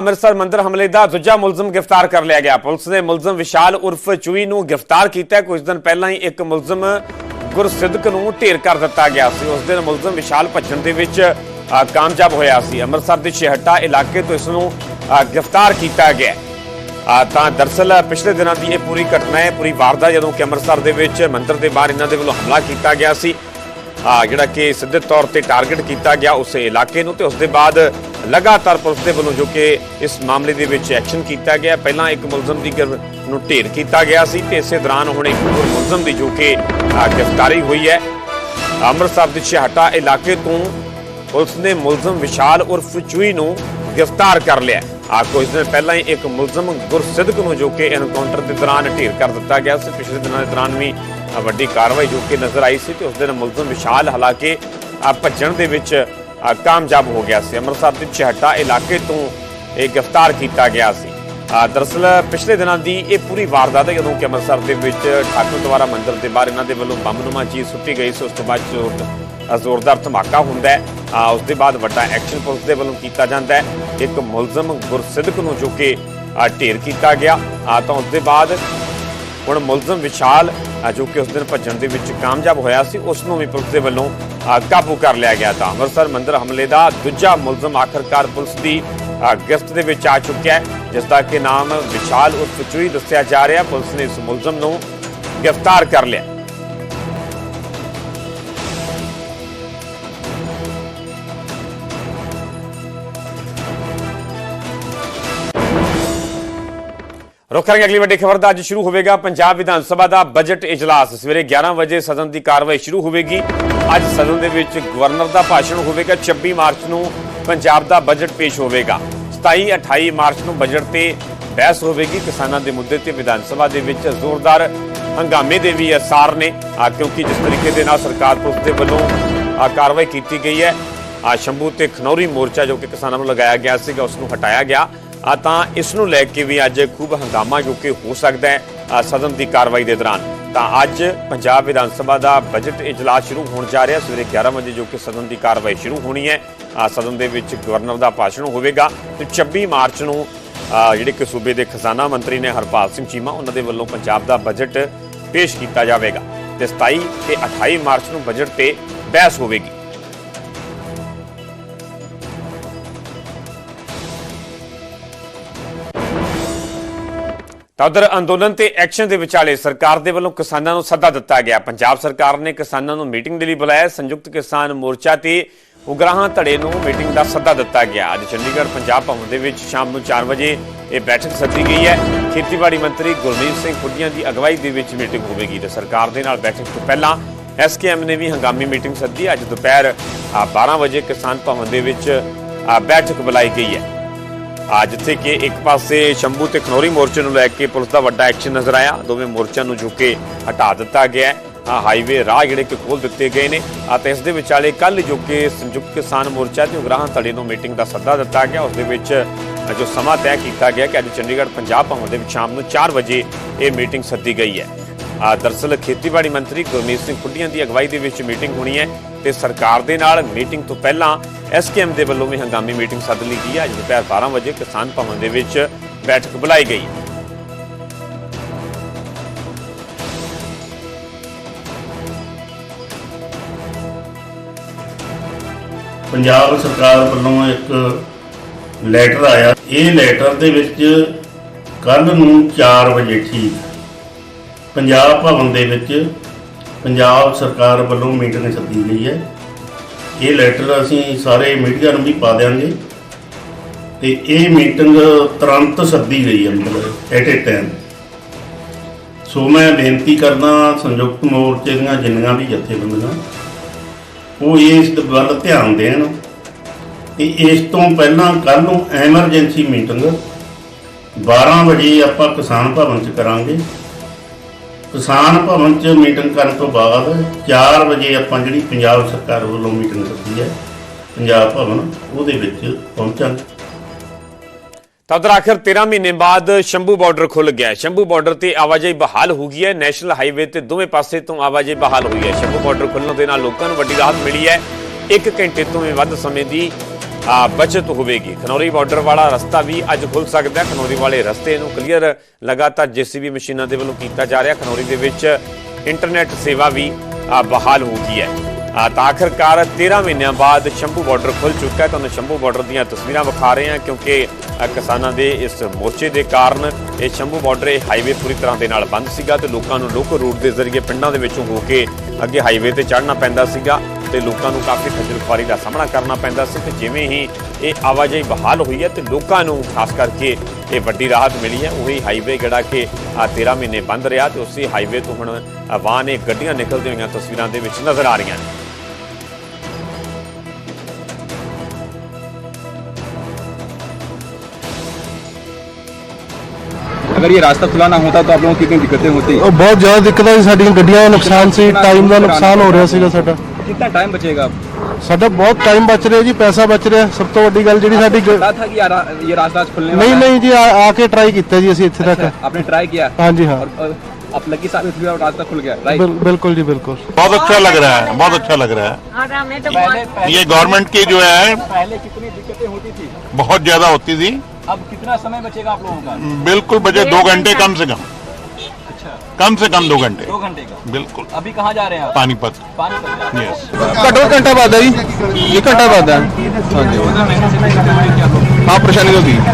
ਅੰਮ੍ਰਿਤਸਰ ਮੰਦਰ ਹਮਲੇ ਦਾ ਦੂਜਾ ਮੁਲਜ਼ਮ ਗ੍ਰਿਫਤਾਰ ਕਰ ਲਿਆ ਗਿਆ। ਪੁਲਿਸ ਨੇ ਮੁਲਜ਼ਮ ਵਿਸ਼ਾਲ ਉਰਫ ਚੂਈ ਨੂੰ ਗ੍ਰਿਫਤਾਰ ਕੀਤਾ ਕੁਝ ਦਿਨ ਪਹਿਲਾਂ ਹੀ ਇੱਕ ਮੁਲਜ਼ਮ ਗੁਰਸਿੱਧਕ ਨੂੰ ਢੇਰ ਕਰ ਦਿੱਤਾ ਗਿਆ ਸੀ। ਉਸ ਦਿਨ ਮੁਲਜ਼ਮ ਵਿਸ਼ਾਲ ਭੱਜਣ ਦੇ ਵਿੱਚ ਕਾਮਯਾਬ ਹੋਇਆ ਸੀ। ਅੰਮ੍ਰਿਤਸਰ ਦੇ ਛੇਹੱਟਾ ਇਲਾਕੇ ਤੋਂ ਇਸ ਨੂੰ ਗ੍ਰਿਫਤਾਰ ਕੀਤਾ ਗਿਆ ਤਾਂ ਦਰਸਲ ਪਿਛਲੇ ਦਿਨਾਂ ਦੀ ਇਹ ਪੂਰੀ ਘਟਨਾ ਹੈ। ਪੂਰੀ ਵਾਰਦਾਤ ਜਦੋਂ ਕਿ ਅੰਮ੍ਰਿਤਸਰ ਦੇ ਵਿੱਚ ਮੰਦਰ ਦੇ ਬਾਹਰ ਇਹਨਾਂ ਦੇ ਵੱਲੋਂ ਹਮਲਾ ਕੀਤਾ ਗਿਆ ਸੀ। ਜਿਹੜਾ ਕਿ ਸਿੱਧੇ ਤੌਰ ਤੇ ਟਾਰਗੇਟ ਕੀਤਾ ਗਿਆ ਉਸੇ ਇਲਾਕੇ ਨੂੰ ਤੇ ਉਸ ਦੇ ਬਾਅਦ ਲਗਾਤਾਰ ਪੁਲਿਸ ਦੇ ਵੱਲੋਂ ਜੋ ਕਿ ਇਸ ਮਾਮਲੇ ਦੇ ਵਿੱਚ ਐਕਸ਼ਨ ਕੀਤਾ ਗਿਆ। ਪਹਿਲਾਂ ਇੱਕ ਮੁਲਜ਼ਮ ਦੀ ਗਿਰ- ਨੂੰ ਢੇਰ ਕੀਤਾ ਗਿਆ ਸੀ ਤੇ ਇਸੇ ਦੌਰਾਨ ਹੁਣ ਇੱਕ ਹੋਰ ਮੁਲਜ਼ਮ ਦੀ ਜੋ ਕਿ ਗ੍ਰਿਫਤਾਰੀ ਹੋਈ ਹੈ। ਅੰਮ੍ਰਿਤਸਰ ਦੇ ਛਿਹਟਾ ਇਲਾਕੇ ਤੋਂ ਪੁਲਿਸ ਨੇ ਮੁਲਜ਼ਮ ਵਿਸ਼ਾਲ ਉਰਫ ਚੂਈ ਨੂੰ ਗ੍ਰਿਫਤਾਰ ਕਰ ਲਿਆ। ਆ, ਕੁਝ ਦਿਨ ਪਹਿਲਾਂ ਹੀ ਇੱਕ ਮੁਲਜ਼ਮ ਗੁਰਸਿੱਧਕ ਨੂੰ ਜੋ ਕਿ ਐਨਕਾਊਂਟਰ ਦੇ ਦੌਰਾਨ ਢੇਰ ਕਰ ਦਿੱਤਾ ਗਿਆ ਸੀ। ਪਿਛਲੇ ਦਿਨਾਂ ਦੇ ਦੌਰਾਨ ਵੀ ਵੱਡੀ ਕਾਰਵਾਈ ਜੋ ਕਿ ਨਜ਼ਰ ਆਈ ਸੀ ਤੇ ਉਸ ਦਿਨ ਮੁਲਜ਼ਮ ਵਿਸ਼ਾਲ ਹਾਲਾਂਕਿ ਭੱਜਣ ਦੇ ਵਿੱਚ ਕਾਮਯਾਬ ਹੋ ਗਿਆ ਸੀ। ਅੰਮ੍ਰਿਤਸਰ ਦੇ ਛਿਹਟਾ ਇਲਾਕੇ ਤੋਂ ਇਹ ਗ੍ਰਿਫਤਾਰ ਕੀਤਾ ਗਿਆ ਸੀ। ਆ, ਦਰਅਸਲ ਪਿਛਲੇ ਦਿਨਾਂ ਦੀ ਇਹ ਪੂਰੀ ਵਾਰਦਾਤ ਹੈ ਜਦੋਂ ਕਿ ਅੰਮ੍ਰਿਤਸਰ ਦੇ ਵਿੱਚ ਠਾਕੁਰ ਦੁਆਰਾ ਮੰਦਿਰ ਦੇ ਬਾਹਰ ਇਹਨਾਂ ਦੇ ਵੱਲੋਂ ਬੰਬਨੁਮਾ ਚੀਜ਼ ਸੁੱਟੀ ਗਈ ਸੀ ਉਸ ਤੋਂ ਬਾਅਦ ਜ਼ੋਰ- ਜ਼ੋਰਦਾਰ ਧਮਾਕਾ ਹੁੰਦਾ ਹੈ। ਉਸ ਦੇ ਬਾਅਦ ਵੱਡਾ ਐਕਸ਼ਨ ਪੁਲਿਸ ਦੇ ਵੱਲੋਂ ਕੀਤਾ ਜਾਂਦਾ ਹੈ। ਇੱਕ ਮੁਲਜ਼ਮ ਗੁਰਸਿੱਧਕ ਨੂੰ ਜੋ ਕਿ ਢੇਰ ਕੀਤਾ ਗਿਆ। ਤਾਂ ਉਸ ਦੇ ਬਾਅਦ ਹੁਣ ਮੁਲਜ਼ਮ ਵਿਸ਼ਾਲ ਜੋ ਕਿ ਉਸ ਦਿਨ ਭੱਜਣ ਦੇ ਵਿੱਚ ਕਾਮਯਾਬ ਹੋਇਆ ਸੀ ਉਸ ਨੂੰ ਵੀ ਪੁਲਿਸ ਦੇ ਵੱਲੋਂ ਕਾਬੂ ਕਰ ਲਿਆ ਗਿਆ ਤਾਂ। ਅੰਮ੍ਰਿਤਸਰ ਮੰਦਰ ਹਮਲੇ ਦਾ ਦੂਜਾ ਮੁਲਜ਼ਮ ਆਖਰਕਾਰ ਪੁਲਿਸ ਦੀ ਅ, ਗ੍ਰਿਫਤ ਦੇ ਵਿੱਚ ਆ ਚੁੱਕਿਆ ਹੈ ਜਿਸ ਦਾ ਕਿ ਨਾਮ ਵਿਸ਼ਾਲ ਉਰਫ ਚੂਈ ਦੱਸਿਆ ਜਾ ਰਿਹਾ ਪੁਲਿਸ ਨੇ ਇਸ ਮੁਲਜ਼ਮ ਨੂੰ ਗ੍ਰਿਫਤਾਰ ਕਰ ਲਿਆ ਰੁਕ ਕਰਾਂਗੇ ਅਗਲੀ ਵੱਡੀ ਖਬਰ ਦਾ। ਅੱਜ ਸ਼ੁਰੂ ਹੋਵੇਗਾ ਪੰਜਾਬ ਵਿਧਾਨ ਸਭਾ ਦਾ ਬਜਟ ਇਜਲਾਸ। ਸਵੇਰੇ 11 ਵਜੇ ਸਦਨ ਦੀ ਕਾਰਵਾਈ ਸ਼ੁਰੂ ਹੋਵੇਗੀ। ਅੱਜ ਸਦਨ ਦੇ ਵਿੱਚ ਗਵਰਨਰ ਦਾ ਭਾਸ਼ਣ ਹੋਵੇਗਾ। 26 ਮਾਰਚ ਨੂੰ ਪੰਜਾਬ ਦਾ ਬਜਟ ਪੇਸ਼ ਹੋਵੇਗਾ। 27 28 ਮਾਰਚ ਨੂੰ ਬਜਟ ਤੇ ਬਹਿਸ ਹੋਵੇਗੀ। ਕਿਸਾਨਾਂ ਦੇ ਮੁੱਦੇ ਤੇ ਵਿਧਾਨ ਸਭਾ ਦੇ ਵਿੱਚ ਜ਼ੋਰਦਾਰ ਹੰਗਾਮੇ ਦੇ ਵੀ ਅਸਾਰ ਨੇ। ਕਿਉਂਕਿ ਜਿਸ ਤਰੀਕੇ ਦੇ ਨਾਲ ਸਰਕਾਰ ਪੁਲਿਸ ਦੇ ਵੱਲੋਂ ਆ ਕਾਰਵਾਈ ਕੀਤੀ ਗਈ ਹੈ, ਆ ਸ਼ੰਭੂ ਤੇ ਖਨੌਰੀ ਮੋਰਚਾ ਜੋ ਕਿ ਕਿਸਾਨਾਂ ਨੂੰ ਲਗਾਇਆ ਗਿਆ ਸੀਗਾ, ਉਸ ਨੂੰ ਹਟਾਇਆ ਗਿਆ। ਆ ਤਾਂ ਇਸ ਨੂੰ ਲੈ ਕੇ ਵੀ ਅੱਜ ਖੂਬ ਹੰਗਾਮਾ ਜੋ ਕਿ ਹੋ ਸਕਦਾ ਹੈ ਸਦਨ ਦੀ ਕਾਰਵਾਈ ਦੇ ਦੌਰਾਨ। ਤਾਂ ਅੱਜ ਪੰਜਾਬ ਵਿਧਾਨ ਸਭਾ ਦਾ ਬਜਟ ਇਜਲਾਸ ਸ਼ੁਰੂ ਹੋਣ ਜਾ ਰਿਹਾ, ਸਵੇਰੇ 11 ਵਜੇ ਜੋ ਕਿ ਸਦਨ ਦੀ ਕਾਰਵਾਈ ਸ਼ੁਰੂ ਹੋਣੀ ਹੈ ਸਦਨ ਦੇ ਵਿੱਚ ਗਵਰਨਰ ਦਾ ਭਾਸ਼ਣ ਹੋਵੇਗਾ। ਤੇ 26 ਮਾਰਚ ਨੂੰ ਜਿਹੜੇ ਕਿ ਸੂਬੇ ਦੇ ਖਜ਼ਾਨਾ ਮੰਤਰੀ ਨੇ ਹਰਪਾਲ ਸਿੰਘ ਚੀਮਾ, ਉਹਨਾਂ ਦੇ ਵੱਲੋਂ ਪੰਜਾਬ ਦਾ ਬਜਟ ਪੇਸ਼ ਕੀਤਾ ਜਾਵੇਗਾ। ਤੇ 27 ਤੇ 28 ਮਾਰਚ ਨੂੰ ਬਜਟ ਤੇ ਬਹਿਸ ਹੋਵੇਗੀ। ਤਾਂ ਉਧਰ ਅੰਦੋਲਨ ਤੇ ਐਕਸ਼ਨ ਦੇ ਵਿਚਾਲੇ ਸਰਕਾਰ ਦੇ ਵੱਲੋਂ ਕਿਸਾਨਾਂ ਨੂੰ ਸੱਦਾ ਦਿੱਤਾ ਗਿਆ। ਪੰਜਾਬ ਸਰਕਾਰ ਨੇ ਕਿਸਾਨਾਂ ਨੂੰ ਮੀਟਿੰਗ ਦੇ ਲਈ ਬੁਲਾਇਆ। ਸੰਯੁਕਤ ਕਿਸਾਨ ਮੋਰਚਾ ਤੇ ਉਗਰਾਹਾਂ ਧੜੇ ਨੂੰ ਮੀਟਿੰਗ ਦਾ ਸੱਦਾ ਦਿੱਤਾ ਗਿਆ। ਅੱਜ ਚੰਡੀਗੜ੍ਹ ਪੰਜਾਬ ਭਵਨ ਦੇ ਵਿੱਚ ਸ਼ਾਮ ਨੂੰ 4 ਵਜੇ ਇਹ ਬੈਠਕ ਸੱਦੀ ਗਈ ਹੈ। ਖੇਤੀਬਾੜੀ ਮੰਤਰੀ ਗੁਰਮੀਤ ਸਿੰਘ ਖੁੱਡੀਆਂ ਦੀ ਅਗਵਾਈ ਦੇ ਵਿੱਚ ਮੀਟਿੰਗ ਹੋਵੇਗੀ ਤੇ ਸਰਕਾਰ ਦੇ ਨਾਲ ਬੈਠਕ ਤੋਂ ਪਹਿਲਾਂ ਐਸਕੇਐਮ ਨੇ ਵੀ ਹੰਗਾਮੀ ਮੀਟਿੰਗ ਸੱਦੀ। ਅੱਜ ਦੁਪਹਿਰ ਅ, 12 ਵਜੇ ਕਿਸਾਨ ਭਵਨ ਦੇ ਵਿੱਚ ਬੈਠਕ ਬੁਲਾਈ ਗਈ ਹੈ। ਆ ਜਿੱਥੇ ਕਿ ਇੱਕ ਪਾਸੇ ਸ਼ੰਭੂ ਤੇ ਖਨੌਰੀ ਮੋਰਚੇ ਨੂੰ ਲੈ ਕੇ ਪੁਲਿਸ ਦਾ ਵੱਡਾ ਐਕਸ਼ਨ ਨਜ਼ਰ ਆਇਆ। ਦੋਵੇਂ ਮੋਰਚਿਆਂ ਨੂੰ ਜੋ ਕਿ ਹਟਾ ਦਿੱਤਾ ਗਿਆ ਹਾਈਵੇ ਰਾਹ ਜਿਹੜੇ ਕਿ ਖੋਲ ਦਿੱਤੇ ਗਏ ਨੇ ਅਤੇ ਇਸ ਦੇ ਵਿਚਾਲੇ ਕੱਲ ਜੋ ਕਿ ਸੰਯੁਕਤ ਕਿਸਾਨ ਮੋਰਚਾ ਤੇ ਉਗਰਾਹਾਂ ਧੜੇ ਨੂੰ ਮੀਟਿੰਗ ਦਾ ਸੱਦਾ ਦਿੱਤਾ ਗਿਆ। ਉਸ ਦੇ ਵਿੱਚ ਜੋ ਸਮਾਂ ਤੈਅ ਕੀਤਾ ਗਿਆ ਕਿ ਅੱਜ ਚੰਡੀਗੜ੍ਹ ਪੰਜਾਬ ਭਵਨ ਦੇ ਵਿੱਚ ਸ਼ਾਮ ਨੂੰ 4 ਵਜੇ ਇਹ ਮੀਟਿੰਗ ਸੱਦੀ ਗਈ ਹੈ। ਆ ਦਰਸਲ ਖੇਤੀਬਾੜੀ ਮੰਤਰੀ ਗੁਰਮੀਤ ਸਿੰਘ ਖੁੱਡੀਆਂ ਦੀ ਅਗਵਾਈ ਦੇ ਵਿੱਚ ਮੀਟਿੰਗ ਹੋਣੀ ਹੈ। ਤੇ ਸਰਕਾਰ ਦੇ ਨਾਲ ਮੀਟਿੰਗ ਤੋਂ ਪਹਿਲਾਂ ਐਸਕੇਐਮ ਦੇ ਵੱਲੋਂ ਵੀ ਹੰਗਾਮੀ ਮੀਟਿੰਗ ਸੱਦ ਲਈ ਗਈ ਹੈ। ਅੱਜ ਦੁਪਹਿਰ 12 ਵਜੇ ਕਿਸਾਨ ਭਵਨ ਦੇ ਵਿੱਚ ਬੈਠਕ ਬੁਲਾਈ ਗਈ। ਪੰਜਾਬ ਸਰਕਾਰ ਵੱਲੋਂ ਇੱਕ ਲੈਟਰ ਆਇਆ। ਇਹ ਲੈਟਰ ਦੇ ਵਿੱਚ ਕੱਲ ਨੂੰ 4 ਵਜੇ ਠੀਕ। ਪੰਜਾਬ ਭਵਨ ਦੇ ਵਿੱਚ ਪੰਜਾਬ ਸਰਕਾਰ ਵੱਲੋਂ ਮੀਟਿੰਗ ਸੱਦੀ ਗਈ ਹੈ। ਇਹ ਲੈਟਰ ਅਸੀਂ ਸਾਰੇ ਮੀਡੀਆ ਨੂੰ ਵੀ ਪਾ ਦਿਆਂਗੇ। ਤੇ ਇਹ ਮੀਟਿੰਗ ਤੁਰੰਤ ਸੱਦੀ ਗਈ ਹੈ, ਮਤਲਬ ਐਟ ਏ ਟਾਈਮ ਸੋ ਮੈਂ ਬੇਨਤੀ ਕਰਦਾ ਸੰਯੁਕਤ ਮੋਰਚੇ ਦੀਆਂ ਜਿੰਨੀਆਂ ਵੀ ਜਥੇਬੰਦੀਆਂ, ਉਹ ਇਸ ਵੱਲ ਧਿਆਨ ਦੇਣ। ਕਿ ਇਸ ਤੋਂ ਪਹਿਲਾਂ ਕੱਲ ਨੂੰ ਐਮਰਜੈਂਸੀ ਮੀਟਿੰਗ 12 ਵਜੇ ਆਪਾਂ ਕਿਸਾਨ ਭਵਨ 'ਚ ਕਰਾਂਗੇ। ਕਿਸਾਨ ਭਵਨ 'ਚ ਮੀਟਿੰਗ ਕਰਨ ਤੋਂ ਬਾਅਦ 4 ਵਜੇ ਆਪਾਂ ਜਿਹੜੀ ਪੰਜਾਬ ਸਰਕਾਰ ਵੱਲੋਂ ਮੀਟਿੰਗ ਰੱਖੀ ਹੈ, ਪੰਜਾਬ ਭਵਨ, ਉਹਦੇ ਵਿੱਚ ਪਹੁੰਚਾਂਗੇ। ਤਾਂ ਆਖਰ 13 ਮਹੀਨੇ ਬਾਅਦ ਸ਼ੰਭੂ ਬਾਰਡਰ ਖੁੱਲ ਗਿਆ ਸ਼ੰਭੂ ਬਾਰਡਰ ਤੇ ਆਵਾਜਾਈ ਬਹਾਲ ਹੋ ਗਈ ਹੈ। ਨੈਸ਼ਨਲ ਹਾਈਵੇ ਤੇ ਦੋਵੇਂ ਪਾਸੇ ਤੋਂ ਆਵਾਜਾਈ ਬਹਾਲ ਹੋਈ ਹੈ। ਸ਼ੰਭੂ ਬਾਰਡਰ ਖੁੱਲਣ ਦੇ ਨਾਲ ਲੋਕਾਂ ਨੂੰ ਵੱਡੀ ਰਾਹਤ ਮਿਲੀ ਹੈ। 1 ਘੰਟੇ ਤੋਂ ਵੀ ਵੱਧ ਸਮੇਂ ਦੀ ਬਚਤ ਹੋਵੇਗੀ। ਖਨੌਰੀ ਬਾਰਡਰ ਵਾਲਾ ਰਸਤਾ ਵੀ ਅੱਜ ਖੁੱਲ ਸਕਦਾ ਖਨੌਰੀ ਵਾਲੇ ਰਸਤੇ ਨੂੰ ਕਲੀਅਰ ਲਗਾਤਾਰ ਜੀਸੀਬੀ ਮਸ਼ੀਨਾਂ ਦੇ ਵੱਲੋਂ ਕੀਤਾ ਜਾ ਰਿਹਾ। ਖਨੌਰੀ ਦੇ ਵਿੱਚ ਇੰਟਰਨੈਟ ਸੇਵਾ ਵੀ ਬਹਾਲ ਹੋ ਗਈ ਹੈ। ਤਾਂ ਆਖਰਕਾਰ 13 ਮਹੀਨਿਆਂ ਬਾਅਦ ਸ਼ੰਭੂ ਬਾਰਡਰ ਖੁੱਲ ਚੁੱਕਾ ਹੈ। ਤੁਹਾਨੂੰ ਸ਼ੰਭੂ ਬਾਰਡਰ ਦੀਆਂ ਤਸਵੀਰਾਂ ਵਿਖਾ ਰਹੇ ਹਾਂ ਕਿਉਂਕਿ ਕਿਸਾਨਾਂ ਦੇ ਇਸ ਮੋਰਚੇ ਦੇ ਕਾਰਨ ਇਹ ਸ਼ੰਭੂ ਬਾਰਡਰ ਇਹ ਹਾਈਵੇ ਪੂਰੀ ਤਰ੍ਹਾਂ ਦੇ ਨਾਲ ਬੰਦ ਸੀਗਾ ਤੇ ਲੋਕਾਂ ਨੂੰ ਲੋਕ ਰੂਟ ਦੇ ਜ਼ਰੀਏ ਪਿੰਡਾਂ ਦੇ ਵਿੱਚੋਂ ਹੋ ਕੇ ਅੱਗੇ ਹਾਈਵੇ ਤੇ ਚੜ੍ਹਨਾ ਪੈਂਦਾ ਸੀਗਾ। ਤੇ ਲੋਕਾਂ ਨੂੰ ਕਾਫੀ ਖੱਜਲ ਖੁਆਰੀ ਦਾ ਸਾਹਮਣਾ ਕਰਨਾ ਪੈਂਦਾ ਸੀ ਤੇ ਜਿਵੇਂ ਹੀ ਇਹ ਆਵਾਜਾਈ ਬਹਾਲ ਹੋਈ ਹੈ ਤੇ ਲੋਕਾਂ ਨੂੰ ਖਾਸ ਕਰਕੇ ਇਹ ਵੱਡੀ ਰਾਹਤ ਮਿਲੀ ਹੈ ਉਹੀ ਹਾਈਵੇ ਜਿਹੜਾ ਕਿ ਆ 13 ਮਹੀਨੇ ਬੰਦ ਰਿਹਾ ਤੇ ਉਸੇ ਹਾਈਵੇ ਤੋਂ ਹੁਣ ਅ, ਵਾਹਨ ਇਹ ਗੱਡੀਆਂ ਨਿਕਲਦੀਆਂ ਹੋਈਆਂ ਤਸਵੀਰਾਂ ਦੇ ਵਿੱਚ ਨਜ਼ਰ ਆ ਰਹੀਆਂ ਨੇ अगर ये रास्ता खुला ना होता तो आप लोगों को कितनी दिक्कतें होती ਉਹ ਬਹੁਤ ਜ਼ਿਆਦਾ ਦਿੱਕਤਾਂ ਸੀ ਸਾਡੀਆਂ ਗੱਡੀਆਂ ਦਾ ਨੁਕਸਾਨ ਸੀ ਟਾਈਮ ਦਾ ਨੁਕਸਾਨ ਹੋ ਰਿਹਾ ਸੀਗਾ ਸਾਡਾ कितना टाइम बचेगा ਸਾਡਾ ਬਹੁਤ ਟਾਈਮ ਬਚ ਰਿਹਾ ਜੀ ਪੈਸਾ ਬਚ ਰਿਹਾ ਸਭ ਤੋਂ ਵੱਡੀ ਗੱਲ ਜਿਹੜੀ ਸਾਡੀ ਪਤਾ ਥਾ ਕਿ ਇਹ ਰਾਸਤਾ ਵਾਲਾ ਨਹੀਂ ਨਹੀਂ ਜੀ ਆ ਕੇ ਟਰਾਈ ਕੀਤਾ ਜੀ ਅਸੀਂ ਇੱਥੇ ਤੱਕ ਟਰਾਈ ਕੀਤਾ ਹਾਂਜੀ ਹਾਂ रास्ता खुल गया राइट बिल्कुल जी बिल्कुल। बहुत अच्छा लग रहा है बहुत अच्छा लग रहा है। पहले, पहले ये गवर्नमेंट की जो है पहले कितनी दिक्कतें होती थी? बहुत ज़्यादा होती थी। अब कितना समय बचेगा आप लोगों का? बिल्कुल बचे दो घंटे कम से कम। अच्छा। कम से कम दो घंटे। दो घंटे का? बिल्कुल। अभी कहाँ जा रहे हैं पानीपत। पानीपत यस अच्छा। घंटा बाद है जी। ये घंटा बाद है। हाँ, हाँ परेशानी होती हाँ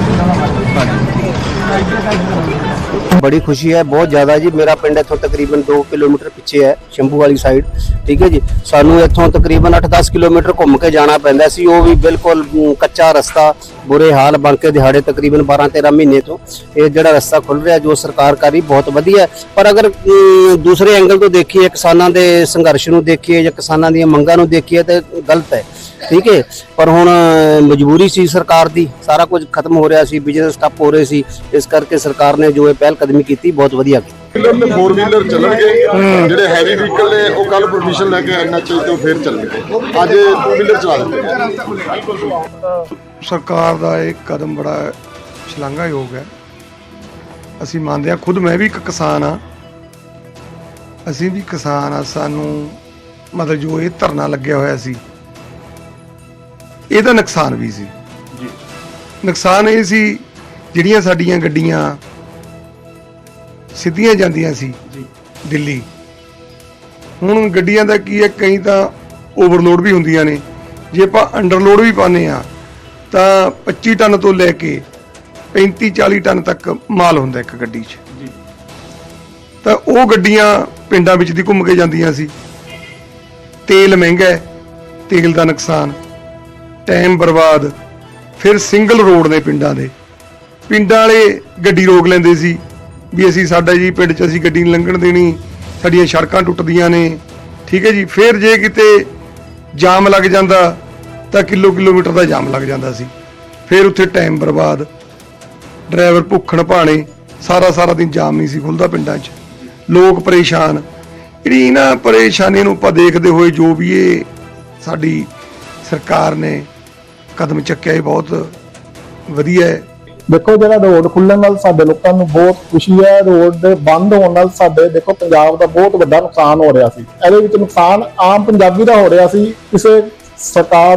ਬੜੀ ਖੁਸ਼ੀ ਹੈ, ਬਹੁਤ ਜ਼ਿਆਦਾ ਜੀ। ਮੇਰਾ ਪਿੰਡ ਇੱਥੋਂ ਤਕਰੀਬਨ 2 ਕਿਲੋਮੀਟਰ ਪਿੱਛੇ ਹੈ, ਸ਼ੰਭੂ ਵਾਲੀ ਸਾਈਡ ਠੀਕ ਹੈ ਜੀ। ਸਾਨੂੰ ਇੱਥੋਂ ਤਕਰੀਬਨ 8-10 ਕਿਲੋਮੀਟਰ ਘੁੰਮ ਕੇ ਜਾਣਾ ਪੈਂਦਾ ਸੀ ਉਹ ਵੀ ਬਿਲਕੁਲ ਕੱਚਾ ਰਸਤਾ, ਬੁਰੇ ਹਾਲ ਬਣ ਕੇ ਦਿਹਾੜੇ ਤਕਰੀਬਨ 12-13 ਮਹੀਨੇ ਤੋਂ ਇਹ ਜਿਹੜਾ ਰਸਤਾ ਖੁੱਲ ਰਿਹਾ, ਜੋ ਸਰਕਾਰ ਕਰ ਰਹੀ ਬਹੁਤ ਵਧੀਆ ਪਰ ਅਗਰ ਦੂਸਰੇ ਐਂਗਲ ਤੋਂ ਦੇਖੀਏ, ਕਿਸਾਨਾਂ ਦੇ ਸੰਘਰਸ਼ ਨੂੰ ਦੇਖੀਏ ਜਾਂ ਕਿਸਾਨਾਂ ਦੀਆਂ ਮੰਗਾਂ ਨੂੰ ਦੇਖੀਏ, ਤਾਂ ਗਲਤ ਹੈ। ਠੀਕ ਹੈ? ਪਰ ਹੁਣ ਮਜਬੂਰੀ ਸੀ ਸਰਕਾਰ ਦੀ। ਸਾਰਾ ਕੁਝ ਖਤਮ ਹੋ ਰਿਹਾ ਸੀ ਬਿਜ਼ਨਸ ਠੱਪ ਹੋ ਰਹੇ ਸੀ। ਇਸ ਕਰਕੇ ਸਰਕਾਰ ਨੇ ਜੋ ਇਹ ਪਹਿਲ ਕਦਮੀ ਕੀਤੀ ਬਹੁਤ ਵਧੀਆ ਕੀਤੀ। ਵੀਲਰ ਤੇ 4 ਵੀਲਰ ਚੱਲਣਗੇ। ਜਿਹੜੇ ਹੈਵੀ ਵਹੀਕਲ ਨੇ ਉਹ ਕੱਲ ਪਰਮਿਸ਼ਨ ਲੈ ਕੇ ਐਨਐਚਏ ਤੋਂ ਫੇਰ ਚੱਲਣਗੇ। ਅੱਜ 2 ਵੀਲਰ ਚਲਾ ਦਿੱਤੇ ਗਏ ਸਰਕਾਰ ਦਾ ਇਹ ਕਦਮ ਬੜਾ ਸ਼ਲਾਘਾਯੋਗ ਹੈ। ਅਸੀਂ ਮੰਨਦੇ ਹਾਂ ਖੁਦ ਮੈਂ ਵੀ ਇੱਕ ਕਿਸਾਨ ਆ ਅਸੀਂ ਵੀ ਕਿਸਾਨ ਆ ਸਾਨੂੰ ਮਤਲਬ ਜੋ ਇਹ ਧਰਨਾ ਲੱਗਿਆ ਹੋਇਆ ਸੀ ਇਹਦਾ ਨੁਕਸਾਨ ਵੀ ਸੀ। ਜੀ। ਨੁਕਸਾਨ ਇਹ ਸੀ ਜਿਹੜੀਆਂ ਸਾਡੀਆਂ ਗੱਡੀਆਂ ਸਿੱਧੀਆਂ ਜਾਂਦੀਆਂ ਸੀ ਦਿੱਲੀ। ਹੁਣ ਗੱਡੀਆਂ ਦਾ ਕੀ ਹੈ ਕਈ ਤਾਂ ਓਵਰਲੋਡ ਵੀ ਹੁੰਦੀਆਂ ਨੇ। ਜੇ ਆਪਾਂ ਅੰਡਰਲੋਡ ਵੀ ਪਾਉਂਦੇ ਆ ਤਾਂ 25 ਟਨ ਤੋਂ ਲੈ ਕੇ 35 40 ਟਨ ਤੱਕ ਮਾਲ ਹੁੰਦਾ ਇੱਕ ਗੱਡੀ 'ਚ। ਤਾਂ ਉਹ ਗੱਡੀਆਂ ਪਿੰਡਾਂ ਵਿੱਚ ਦੀ ਘੁੰਮ ਕੇ ਜਾਂਦੀਆਂ ਸੀ। ਤੇਲ ਮਹਿੰਗਾ ਹੈ ਤੇਲ ਦਾ ਨੁਕਸਾਨ। ਟਾਈਮ ਬਰਬਾਦ, ਫਿਰ ਸਿੰਗਲ ਰੋਡ ਨੇ ਪਿੰਡਾਂ ਦੇ। ਪਿੰਡਾਂ ਵਾਲੇ ਗੱਡੀ ਰੋਕ ਲੈਂਦੇ ਸੀ ਵੀ ਅਸੀਂ ਸਾਡਾ ਜੀ ਪਿੰਡ 'ਚ ਅਸੀਂ ਗੱਡੀ ਨਹੀਂ ਲੰਘਣ ਦੇਣੀ, ਸਾਡੀਆਂ ਸੜਕਾਂ ਟੁੱਟਦੀਆਂ ਨੇ, ਠੀਕ ਹੈ ਜੀ? ਫਿਰ ਜੇ ਕਿਤੇ ਜਾਮ ਲੱਗ ਜਾਂਦਾ, ਤਾਂ ਕਿਲੋ ਕਿਲੋਮੀਟਰ ਦਾ ਜਾਮ ਲੱਗ ਜਾਂਦਾ ਸੀ। ਫਿਰ ਉੱਥੇ ਟਾਈਮ ਬਰਬਾਦ, ਡਰਾਈਵਰ ਭੁੱਖਣ ਭਾਣੇ, ਸਾਰਾ ਸਾਰਾ ਦਿਨ ਜਾਮ ਨਹੀਂ ਸੀ ਖੁੱਲਦਾ ਪਿੰਡਾਂ 'ਚ। ਲੋਕ ਪਰੇਸ਼ਾਨ। ਜਿਹੜੀ ਇਹਨਾਂ ਪਰੇਸ਼ਾਨੀ ਨੂੰ ਆਪਾਂ ਦੇਖਦੇ ਹੋਏ ਜੋ ਵੀ ਇਹ ਸਾਡੀ ਸਰਕਾਰ ਨੇ ਕਦਮ ਚੱਕਿਆ ਇਹ ਬਹੁਤ ਵਧੀਆ ਹੈ। ਦੇਖੋ ਜਿਹੜਾ ਰੋਡ ਖੁੱਲਣ ਨਾਲ ਸਾਡੇ ਲੋਕਾਂ ਨੂੰ ਬਹੁਤ ਖੁਸ਼ੀ ਹੈ, ਰੋਡ ਦੇ ਬੰਦ ਹੋਣ ਨਾਲ ਸਾਡੇ, ਦੇਖੋ ਪੰਜਾਬ ਦਾ ਬਹੁਤ ਵੱਡਾ ਨੁਕਸਾਨ ਹੋ ਰਿਹਾ ਸੀ। ਇਹਦੇ ਵਿੱਚ ਨੁਕਸਾਨ ਆਮ ਪੰਜਾਬੀ ਦਾ ਹੋ ਰਿਹਾ ਸੀ, ਕਿਸੇ ਸਰਕਾਰ